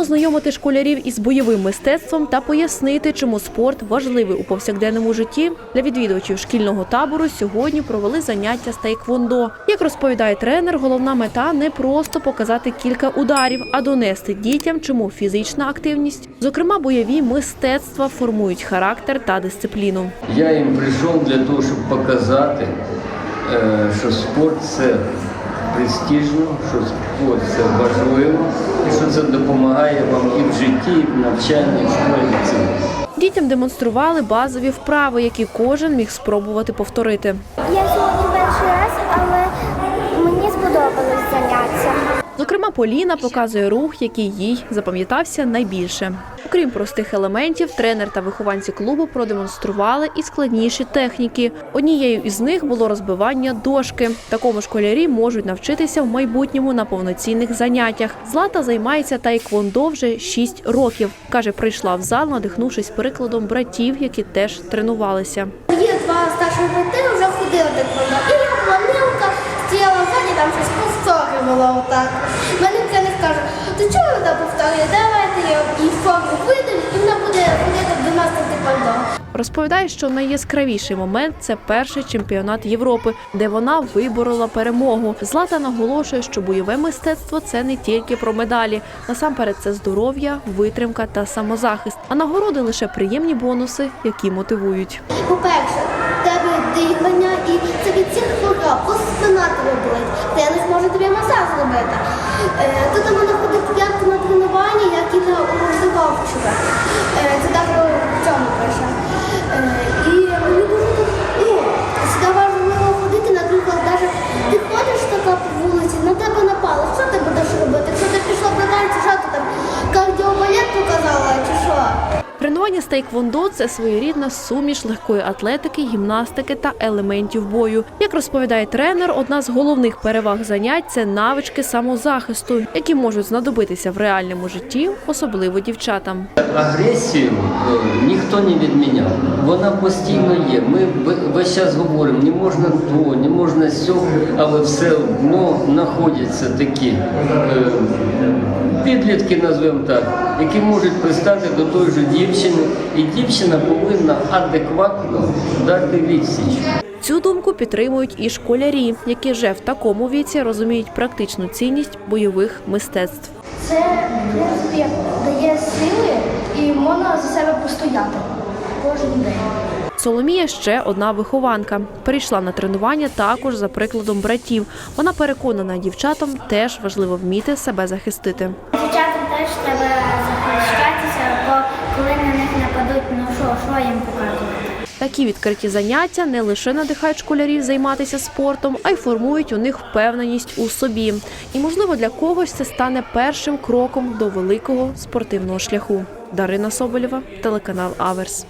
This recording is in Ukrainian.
познайомити школярів із бойовим мистецтвом та пояснити, чому спорт важливий у повсякденному житті. Для відвідувачів шкільного табору сьогодні провели заняття з тейквондо. Як розповідає тренер, головна мета не просто показати кілька ударів, а донести дітям, чому фізична активність, зокрема бойові мистецтва, формують характер та дисципліну. Я їм прийшов для того, щоб показати, е, що спорт це престижно, що це важливо, і що це допомагає вам і в житті, і в навчанні, і в школі. Дітям демонстрували базові вправи, які кожен міг спробувати повторити. Я сьогодні перший раз, але мені сподобалось заняття. Зокрема, Поліна показує рух, який їй запам'ятався найбільше. Окрім простих елементів, тренер та вихованці клубу продемонстрували і складніші техніки. Однією із них було розбивання дошки. Такому школярі можуть навчитися в майбутньому на повноцінних заняттях. Злата займається тайквондо вже 6 років. каже, прийшла в зал, надихнувшись прикладом братів, які теж тренувалися. Мої два старші брати вже ходили до. І я була мілка, стояла ззаді, там щось повторювала отак. Так повторює? Давайте я їй форму видаю, і вона буде ходити до нас на тиквондо. Розповідає, що найяскравіший момент це перший чемпіонат Європи, де вона виборола перемогу. Злата наголошує, що бойове мистецтво це не тільки про медалі. Насамперед, це здоров'я, витримка та самозахист. А нагороди лише приємні бонуси, які мотивують. По-перше, тебе дихання і це від цих просто спина тебе болить. Може тобі масаж зробити. Е, Тут у мене ходить як на тренування, як і на тейквондо – це своєрідна суміш легкої атлетики, гімнастики та елементів бою. Як розповідає тренер, одна з головних переваг занять це навички самозахисту, які можуть знадобитися в реальному житті, особливо дівчатам. Агресію е, ніхто не відміняв. Вона постійно є. Ми весь час говоримо, не можна то, не можна сьо, але все одно знаходяться такі е, підлітки, назвемо так, які можуть пристати до тої ж дівчини, і дівчина повинна адекватно дати відсіч. Цю думку підтримують і школярі, які вже в такому віці розуміють практичну цінність бойових мистецтв. Це, в дає сили і можна за себе постояти кожен день. Соломія ще одна вихованка. Перейшла на тренування також за прикладом братів. Вона переконана, дівчатам теж важливо вміти себе захистити. Теж треба захищатися, бо коли на них нападуть, ну що, що їм показувати? Такі відкриті заняття не лише надихають школярів займатися спортом, а й формують у них впевненість у собі. І, можливо, для когось це стане першим кроком до великого спортивного шляху. Дарина Соболєва, телеканал Аверс.